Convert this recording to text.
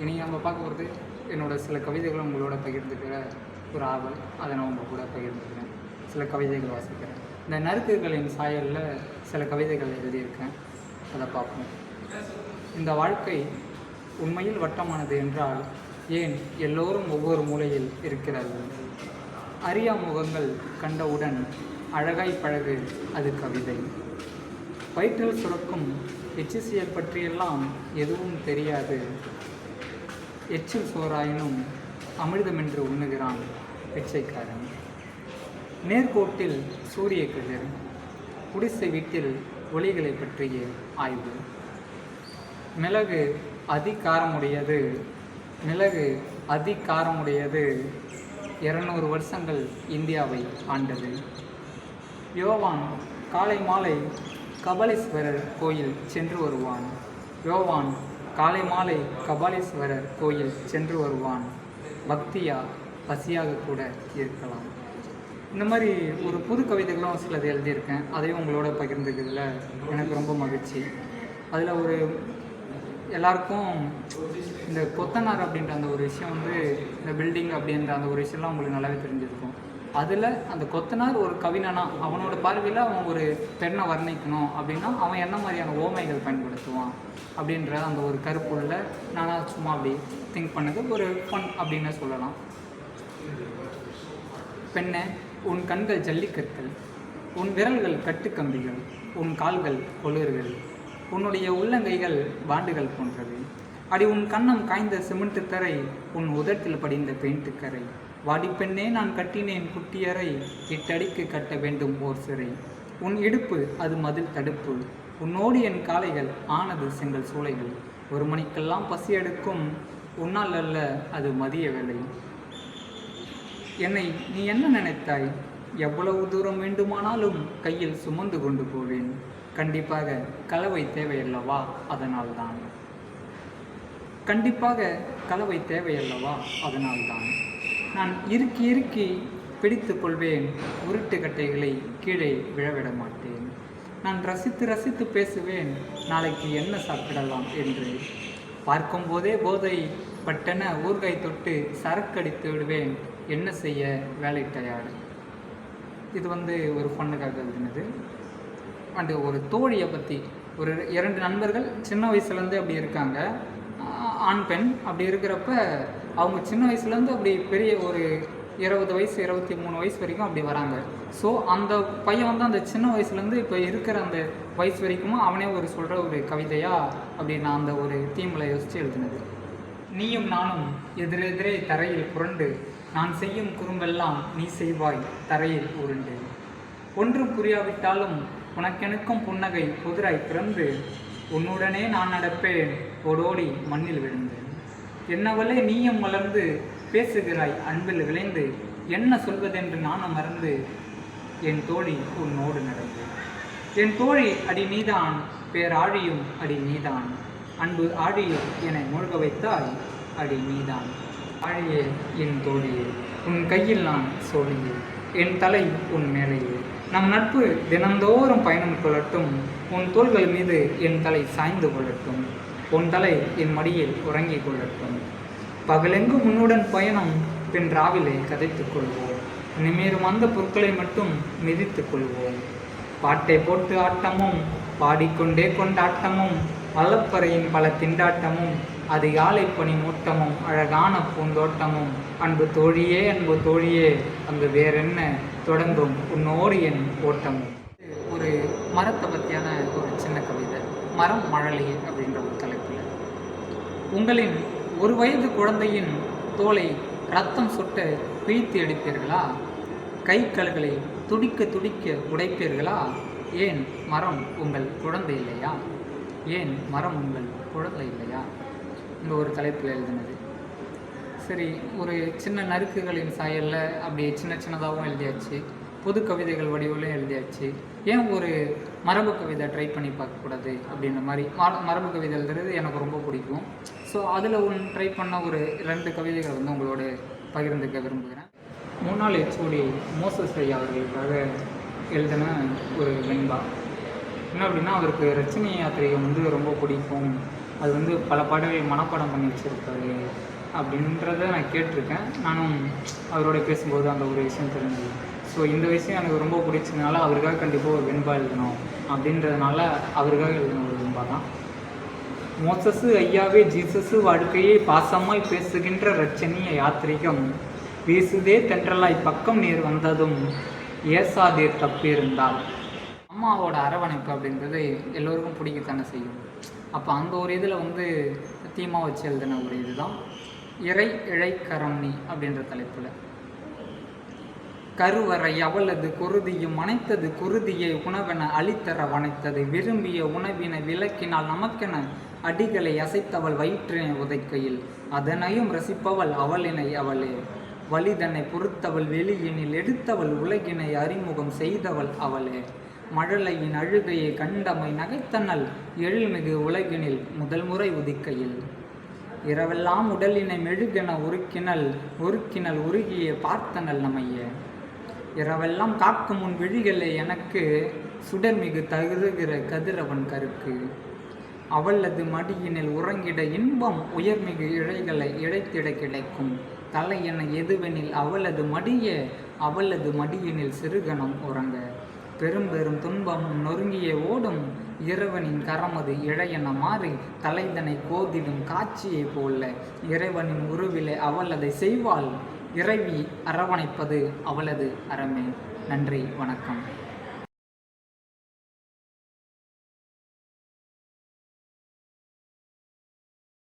இனி நம்ம பார்க்க போகிறது என்னோட சில கவிதைகளை உங்களோட பகிர்ந்துக்கிற ஒரு ஆவல். அதை நான் உங்கள் கூட பகிர்ந்துக்கிறேன். சில கவிதைகள் வாசிக்கிறேன். இந்த நறுக்குகளின் சாயலில் சில கவிதைகள் எழுதியிருக்கேன். அதை பார்ப்போம். இந்த வாழ்க்கை உண்மையில் வட்டமானது என்றால் ஏன் எல்லோரும் ஒவ்வொரு மூலையில் இருக்கிறார்கள்? அரியா முகங்கள் கண்டவுடன் அழகாய் பழகு அது கவிதை. வயிற்றில் சுரக்கும் எச்சிசியல் பற்றியெல்லாம் எதுவும் தெரியாது. எச்சில் சோறாயினும் அமிர்தமென்று உண்ணுகிறான் பிச்சைக்காரன். நேர்கோட்டில் சூரிய கதிர் குடிசை வீட்டில் ஒளிகளை பற்றிய ஆய்வு. மிளகு அதிகாரமுடையது மிளகு அதிகாரமுடையது இருநூறு வருஷங்கள் இந்தியாவை ஆண்டது. யோவான் காலை மாலை கபலீஸ்வரர் கோயில் சென்று வருவான். யோவான் காலை மாலை கபாலீஸ்வரர் கோயில் சென்று வருவான். பக்தியா பசியாக கூட இருக்கலாம். இந்த மாதிரி ஒரு புது கவிதைகளும் சிலது எழுதியிருக்கேன். அதையும் உங்களோட பகிர்ந்துக்கிறதுல எனக்கு ரொம்ப மகிழ்ச்சி. அதில் ஒரு எல்லாருக்கும் இந்த கொத்தனார் அப்படின்ற அந்த ஒரு விஷயம் வந்து இந்த பில்டிங் அப்படின்ற அந்த ஒரு விஷயம்லாம் உங்களுக்கு நல்லாவே தெரிஞ்சிருக்கும். அதில் அந்த கொத்தனார் ஒரு கவிஞனா அவனோட பார்வையில் அவன் ஒரு பெண்ணை வர்ணிக்கணும் அப்படின்னா அவன் என்ன மாதிரியான ஓமைகள் பயன்படுத்துவான் அப்படின்ற அந்த ஒரு கருப்புள்ள நானாக சும்மா அப்படி திங்க் பண்ணது ஒரு ஃபன் அப்படின்னு சொல்லலாம். பெண்ணே உன் கண்கள் ஜல்லிக்கற்கள் உன் விரல்கள் கட்டுக்கம்பிகள் உன் கால்கள் கொளிர்கள் உன்னுடைய உள்ளங்கைகள் பாண்டுகள் போன்றது. அடி உன் கண்ணம் காய்ந்த சிமெண்ட் தரை உன் உதட்டில் படிந்த பெயிண்ட் கரை. வாடிப்பெண்ணே நான் கட்டினேன் குட்டியறை. இட்டடிக்கு கட்ட வேண்டும் ஓர் சிறை. உன் இடுப்பு அது மதில் தடுப்பு. உன்னோடு என் காளைகள் ஆனது செங்கல் சூளைகள் ஒரு மணிக்கெல்லாம் பசி எடுக்கும். உன்னால் அல்ல அது மதிய வேலை என்னை நீ என்ன நினைத்தாய்? எவ்வளவு தூரம் வேண்டுமானாலும் கையில் சுமந்து கொண்டு போவேன். கண்டிப்பாக கலவை தேவையல்லவா? அதனால்தான். கண்டிப்பாக கலவை தேவையல்லவா? அதனால்தான். நான் இறுக்கி இறுக்கி பிடித்து கொள்வேன். உருட்டு கட்டைகளை கீழே விழவிட மாட்டேன். நான் ரசித்து ரசித்து பேசுவேன். நாளைக்கு என்ன சாப்பிடலாம் என்று. பார்க்கும்போதே போதை பட்டென ஊறுகாய் தொட்டு சரக்கடித்து விடுவேன். என்ன செய்ய வேலை தயார்? இது வந்து ஒரு பொண்ணுக்காக இருந்தது அண்டு ஒரு தோழியை பற்றி ஒரு இரண்டு நண்பர்கள் சின்ன வயசுலேருந்து அப்படி இருக்காங்க. ஆண் பெண் அப்படி இருக்கிறப்ப அவங்க சின்ன வயசுலேருந்து அப்படி பெரிய ஒரு இருபது வயசு இருபத்தி மூணு வயசு வரைக்கும் அப்படி வராங்க. ஸோ அந்த பையன் வந்து அந்த சின்ன வயசுலேருந்து இப்போ இருக்கிற அந்த வயசு வரைக்கும் அவனே ஒரு சொல்கிற ஒரு கவிதையாக அப்படி நான் அந்த ஒரு தீமில் யோசித்து எழுதினது. நீயும் நானும் எதிரெதிரே தரையில் புரண்டு நான் செய்யும் குறும்பெல்லாம் நீ செய்வாய் தரையில் உருண்டு. ஒன்றும் புரியாவிட்டாலும் உனக்கெனக்கும் புன்னகை புதிராய் பிறந்து உன்னுடனே நான் நடப்பேன் ஓடோடி மண்ணில் விழுந்தேன் என்னவளே நீயும் மலர்ந்து பேசுகிறாய் அன்பில் விளைந்து என்ன சொல்வதென்று நானும் மறந்து என் தோழி உன்னோடு நடந்து என் தோழி அடி நீதான் பேராழியும் அடி நீதான். அன்பு ஆழியே என்னை மூழ்க வைத்தாய் அடி நீதான். ஆழியே என் தோழியே உன் கையில் நான் சோழியே என் தலை உன் மேலேயே. நம் நட்பு தினந்தோறும் பயணம் கொள்ளட்டும் உன் தோள்கள் மீது என் தலை சாய்ந்து கொள்ளட்டும் உன் தலை என் மடியில் உறங்கிக் கொள்ளட்டும். பகலெங்கும் உன்னுடன் பயணம் பின் ராவிலே கதைத்துக் கொள்வோம். நிமிரும் அந்த பொருட்களை மட்டும் மிதித்துக் கொள்வோம். பாட்டை போட்டு ஆட்டமும் பாடிக்கொண்டே கொண்டாட்டமும் வல்லப்பறையின் பல திண்டாட்டமும் அதிகாலை பணி மூட்டமும் அழகான பூந்தோட்டமும். அன்பு தோழியே அன்பு தோழியே அங்கு வேறென்ன தொடங்கும் உன்னோடு என் ஓட்டமும். ஒரு மரத்தை பற்றியான ஒரு சின்ன கவிதை. மரம் மழலை அப்படின்ற ஒரு தலைப்பில். உங்களின் ஒரு வயது குழந்தையின் தோலை ரத்தம் சொட்ட பிழித்து எடுப்பீர்களா? கை கல்களை துடிக்க துடிக்க உடைப்பீர்களா? ஏன் மரம் உங்கள் குழந்தை இல்லையா? ஏன் மரம் உங்கள் குழந்தை இல்லையா? இந்த ஒரு தலைப்பில் எழுதினது. சரி ஒரு சின்ன நறுக்குகளின் சாயலில் அப்படியே சின்ன சின்னதாகவும் எழுதியாச்சு. புது கவிதைகள் வடிவில் எழுதியாச்சு. ஏன் ஒரு மரபு கவிதை ட்ரை பண்ணி பார்க்கக்கூடாது அப்படின்ற மாதிரி? மர- மரபு கவிதை எழுதுறது எனக்கு ரொம்ப பிடிக்கும். ஸோ அதில் ஒன்று ட்ரை பண்ண ஒரு ரெண்டு கவிதைகள் வந்து உங்களோட பகிர்ந்துக்க விரும்புகிறேன். முன்னாள் ஹெச்ஓடி மோசஸ் ஐயா அவர்களுக்காக எழுதின ஒரு வெண்பா. என்ன அப்படின்னா அவருக்கு ரச்சனை யாத்திரையை வந்து ரொம்ப பிடிக்கும். அது வந்து பல பாடல்கள் மனப்பாடம் பண்ணி வச்சுருக்காரு அப்படின்றத நான் கேட்டிருக்கேன். நானும் அவரோட பேசும்போது அந்த ஒரு விஷயம் தெரிஞ்சது. ஸோ இந்த விஷயம் எனக்கு ரொம்ப பிடிச்சதுனால அவருக்காக கண்டிப்பாக ஒரு வெண்பா எழுதணும் அப்படின்றதுனால அவருக்காக எழுதின ஒரு வெண்பா தான். மோசஸு ஐயாவே ஜீசஸு வாழ்க்கையை பாசமாய் பேசுகின்ற ரச்சனிய யாத்திரிகம். வீசுதே தென்றலாய் பக்கம் நீர் வந்ததும் ஏசாதீர் தப்பியிருந்தால் அம்மாவோட அரவணைப்பு அப்படின்றது எல்லோருக்கும் பிடிக்கத்தானே செய்யும். அப்போ அந்த ஒரு இதில் வந்து சத்தியமாக வச்சு எழுதின ஒரு இதுதான். இறை இழை நீ அப்படின்ற தலைப்பில். கருவறை அவளது குருதியும் அனைத்தது குருதியை உணவென அழித்தர வனைத்தது விரும்பிய உணவினை விளக்கினால் நமக்கென அடிகளை அசைத்தவள் வயிற்றினை உதைக்கையில். அதனையும் ரசிப்பவள் அவளினை அவளே. வலிதனை பொறுத்தவள் வெளியினில் எடுத்தவள் உலகினை அறிமுகம் செய்தவள் அவளே. மழலையின் அழுகையை கண்டமை நகைத்தனல் எழில்மிகு உலகினில் முதல் முறை உதிக்கையில். இரவெல்லாம் உடலினை மெழுகென உருக்கினல் உருக்கினல் உருகிய பார்த்தனல் நமைய. இரவெல்லாம் காக்கும் உன் விழிகளை எனக்கு சுடர்மிகு தகுதுகிற கதிரவன் கருக்கு. அவளது மடியினில் உறங்கிட இன்பம் உயர்மிகு இழைகளை இழைத்திட கிடைக்கும். தலை என எதுவெனில் அவளது மடிய அவளது மடியினில் சிறுகணம் உறங்க. பெரும் பெரும் துன்பமும் நொறுங்கிய ஓடும் இறைவனின் கரமது இழையென மாறி தலைதனை கோதிடும் காட்சியைப் போல. இறைவனின் உருவிலே அவள் அதை செய்வாள். இறைவி அரவணைப்பது அவளது அறமே. நன்றி வணக்கம்.